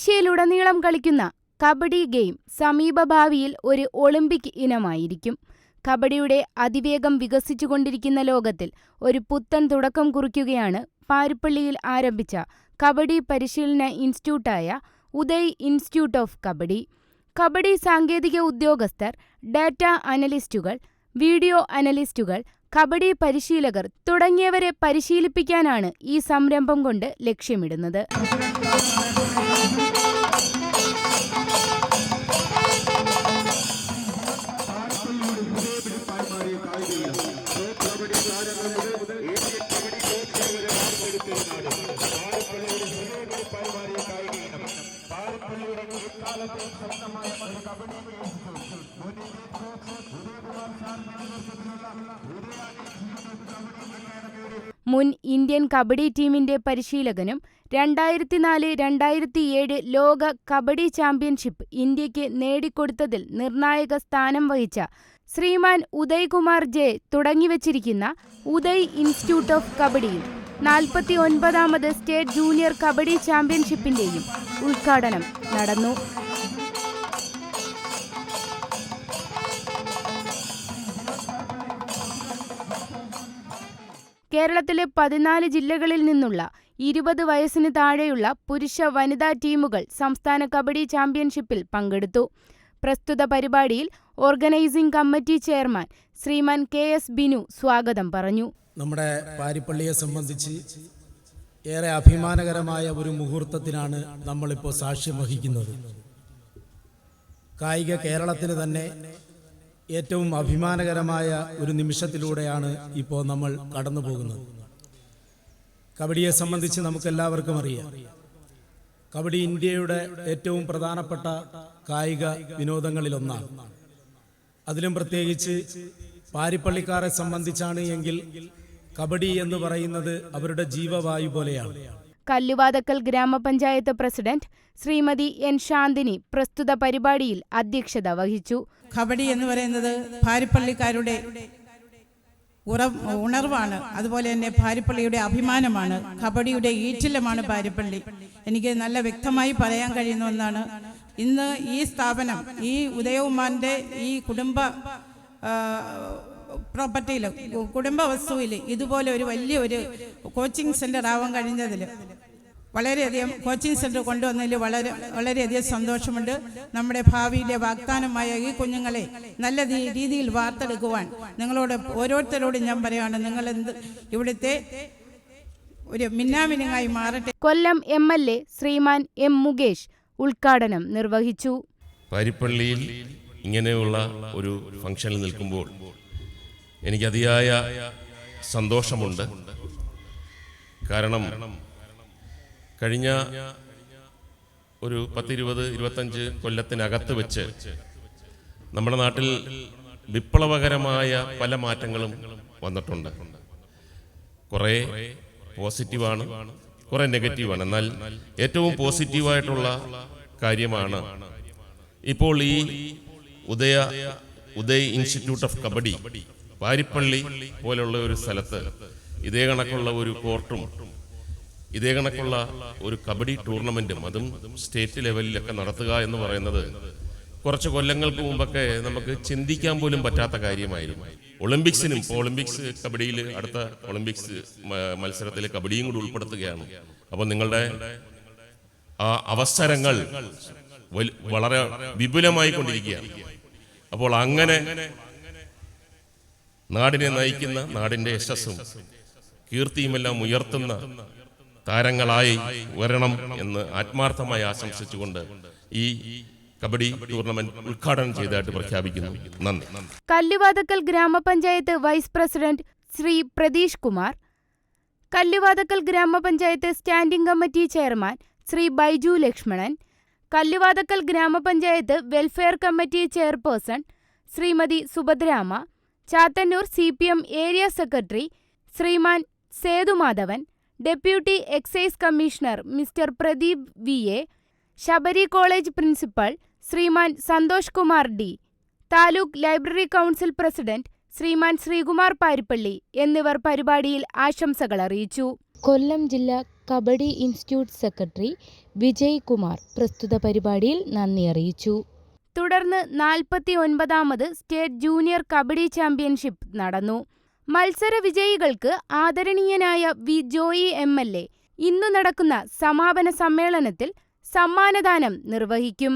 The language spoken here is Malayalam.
ഏഷ്യയിലുടനീളം കളിക്കുന്ന കബഡി ഗെയിം സമീപഭാവിയിൽ ഒരു ഒളിമ്പിക് ഇനമായിരിക്കും. കബഡിയുടെ അതിവേഗം വികസിച്ചുകൊണ്ടിരിക്കുന്ന ലോകത്തിൽ ഒരു പുത്തൻ തുടക്കം കുറിക്കുകയാണ് പാരിപ്പള്ളിയിൽ ആരംഭിച്ച കബഡി പരിശീലന ഇൻസ്റ്റിറ്റ്യൂട്ടായ ഉദയ് ഇൻസ്റ്റിറ്റ്യൂട്ട് ഓഫ് കബഡി. കബഡി സാങ്കേതിക ഉദ്യോഗസ്ഥർ ഡാറ്റ അനലിസ്റ്റുകൾ വീഡിയോ അനലിസ്റ്റുകൾ കബഡി പരിശീലകർ തുടങ്ങിയവരെ പരിശീലിപ്പിക്കാനാണ് ഈ സംരംഭം കൊണ്ട് ലക്ഷ്യമിടുന്നത്. മുൻ ഇന്ത്യൻ കബഡി ടീമിന്റെ പരിശീലകനും രണ്ടായിരത്തി നാല് രണ്ടായിരത്തി ഏഴ് ലോക കബഡി ചാമ്പ്യൻഷിപ്പ് ഇന്ത്യയ്ക്ക് നേടിക്കൊടുത്തതിൽ നിർണായക സ്ഥാനം വഹിച്ച ശ്രീമാൻ ഉദയ്കുമാർ ജെ തുടങ്ങിവച്ചിരിക്കുന്ന ഉദയ് ഇൻസ്റ്റിറ്റ്യൂട്ട് ഓഫ് കബഡിയിൽ നാൽപ്പത്തി ഒൻപതാമത് സ്റ്റേറ്റ് ജൂനിയർ കബഡി ചാമ്പ്യൻഷിപ്പിന്റെയും ഉദ്ഘാടനം നടന്നു. കേരളത്തിലെ പതിനാല് ജില്ലകളിൽ നിന്നുള്ള ഇരുപത് വയസ്സിന് താഴെയുള്ള പുരുഷ വനിതാ ടീമുകൾ സംസ്ഥാന കബഡി ചാമ്പ്യൻഷിപ്പിൽ പങ്കെടുത്തു. പ്രസ്തുത പരിപാടിയിൽ organising committee chairman Shriman K S Binu സ്വാഗതം പറഞ്ഞു. നമ്മുടെ പാരിപ്പള്ളിയെ സംബന്ധിച്ച് ഏറെ അഭിമാനകരമായ ഒരു മുഹൂർത്തത്തിനാണ് നമ്മളിപ്പോൾ സാക്ഷ്യം വഹിക്കുന്നത്. കായിക കേരളത്തിന് തന്നെ ഏറ്റവും അഭിമാനകരമായ ഒരു നിമിഷത്തിലൂടെയാണ് ഇപ്പോൾ നമ്മൾ കടന്നു പോകുന്നത്. കബഡിയെ സംബന്ധിച്ച് നമുക്കെല്ലാവർക്കും അറിയാം. കബഡി ഇന്ത്യയുടെ ഏറ്റവും പ്രധാനപ്പെട്ട കായിക വിനോദങ്ങളിലൊന്നാണ്. അതിലും പ്രത്യേകിച്ച് പാരിപ്പള്ളിക്കാരെ സംബന്ധിച്ചാണ് എങ്കിൽ കബഡി എന്ന് പറയുന്നത് അവരുടെ ജീവവായു പോലെയാണ്. കല്ലുവാതക്കൽ ഗ്രാമപഞ്ചായത്ത് പ്രസിഡന്റ് ശ്രീമതി എൻ ശാന്തിനി പ്രസ്തുത പരിപാടിയിൽ അധ്യക്ഷത വഹിച്ചു. കബഡി എന്ന് പറയുന്നത് ഭാരിപ്പള്ളിക്കാരുടെ ഉണർവാണ്. അതുപോലെ തന്നെ ഭാരിപ്പള്ളിയുടെ അഭിമാനമാണ്. കബഡിയുടെ ഈറ്റിലമാണ് ഭാരിപ്പള്ളി എനിക്ക് നല്ല വ്യക്തമായി പറയാൻ കഴിയുന്ന ഒന്നാണ്. ഇന്ന് ഈ സ്ഥാപനം ഈ ഉദയകുമാറിന്റെ ഈ കുടുംബ പ്രോപ്പർട്ടിയിൽ കുടുംബ വസ്തുവിൽ ഇതുപോലെ ഒരു വലിയ ഒരു കോച്ചിങ് സെന്റർ ആവാൻ കഴിഞ്ഞതിൽ വളരെയധികം കോച്ചിങ് സെന്റർ കൊണ്ടുവന്നതിൽ വളരെ വളരെയധികം സന്തോഷമുണ്ട്. നമ്മുടെ ഭാവിയിലെ വാഗ്ദാനമായ ഈ കുഞ്ഞുങ്ങളെ നല്ല രീതിയിൽ വാർത്തെടുക്കുവാൻ നിങ്ങളോട് ഓരോരുത്തരോടും ഞാൻ പറയുകയാണ് നിങ്ങൾ എന്ത് ഇവിടുത്തെ ഒരു മിന്നാമിനുങ്ങായി മാറട്ടെ. Kollam M L A Shriman M Mukesh ഉദ്ഘാടനം നിർവഹിച്ചു. പരിപ്പള്ളിയിൽ ഇങ്ങനെയുള്ള ഒരു ഫംഗ്ഷനിൽ നിൽക്കുമ്പോൾ എനിക്ക് അതിയായ സന്തോഷമുണ്ട്. കാരണം കഴിഞ്ഞ ഒരു പത്തിരുപത് ഇരുപത്തഞ്ച് കൊല്ലത്തിനകത്ത് വെച്ച് നമ്മുടെ നാട്ടിൽ വിപ്ലവകരമായ പല മാറ്റങ്ങളും വന്നിട്ടുണ്ട്. കുറേ പോസിറ്റീവാണ് കുറേ നെഗറ്റീവാണ്. എന്നാൽ ഏറ്റവും പോസിറ്റീവായിട്ടുള്ള കാര്യമാണ് ഇപ്പോൾ ഈ ഉദയ ഉദയ് ഇൻസ്റ്റിറ്റ്യൂട്ട് ഓഫ് കബഡി പാരിപ്പള്ളി പോലുള്ള ഒരു സ്ഥലത്ത് ഇതേ കണക്കുള്ള ഒരു കോർട്ടും ഇതേ കണക്കുള്ള ഒരു കബഡി ടൂർണമെന്റും അതും സ്റ്റേറ്റ് ലെവലിലൊക്കെ നടത്തുക എന്ന് പറയുന്നത് കുറച്ച് കൊല്ലങ്ങൾക്ക് മുമ്പൊക്കെ നമുക്ക് ചിന്തിക്കാൻ പോലും പറ്റാത്ത കാര്യമായിരുന്നു. ഒളിമ്പിക്സിനും ഇപ്പോൾ ഒളിമ്പിക്സ് കബഡിയിൽ അടുത്ത ഒളിമ്പിക്സ് മത്സരത്തിൽ കബഡിയും കൂടി ഉൾപ്പെടുത്തുകയാണ്. അപ്പോൾ നിങ്ങളുടെ ആ അവസരങ്ങൾ വളരെ വിപുലമായി കൊണ്ടിരിക്കുകയാണ്. അപ്പോൾ അങ്ങനെ നാടിനെ നയിക്കുന്ന നാടിന്റെ യശസ്സും കീർത്തിയുമെല്ലാം ഉയർത്തുന്ന താരങ്ങളായി വരണം എന്ന് ആത്മാർത്ഥമായി ആശംസിച്ചുകൊണ്ട് ഈ കബഡി ടൂർണമെന്റ് ഉദ്ഘാടനം ചെയ്തതായിട്ട് പ്രഖ്യാപിക്കുന്നു. നന്ദി. Kalluvathukkal Grama Panchayat vice president Shri Pratheesh Kumar Kalluvathukkal Grama Panchayat standing committee chairman Shri Baiju Lakshmanan Kalluvathukkal Grama Panchayat welfare committee chairperson Shrimati Subhadramma Chathannoor C P M area secretary Shriman Sethumadhavan deputy excise commissioner Mr Pradeep V A Sabari college principal Shriman Santhosh Kumar D taluk library council president Shriman Sreekumar Parippally എന്നിവർ പരിപാടിയിൽ ആശംസകൾ അറിയിച്ചു. കൊല്ലം ജില്ലാ കബഡി ഇൻസ്റ്റിറ്റ്യൂട്ട് സെക്രട്ടറി വിജയ് കുമാർ പ്രസ്തുത പരിപാടിയിൽ നന്ദി അറിയിച്ചു. തുടർന്ന് നാൽപ്പത്തി ഒൻപതാമത് സ്റ്റേറ്റ് ജൂനിയർ കബഡി ചാമ്പ്യൻഷിപ്പ് നടന്നു. മത്സര വിജയികൾക്ക് ആദരണീയനായ V Joy M L A. ഇന്നു നടക്കുന്ന സമാപന സമ്മേളനത്തിൽ സമ്മാനദാനം നിർവഹിക്കും.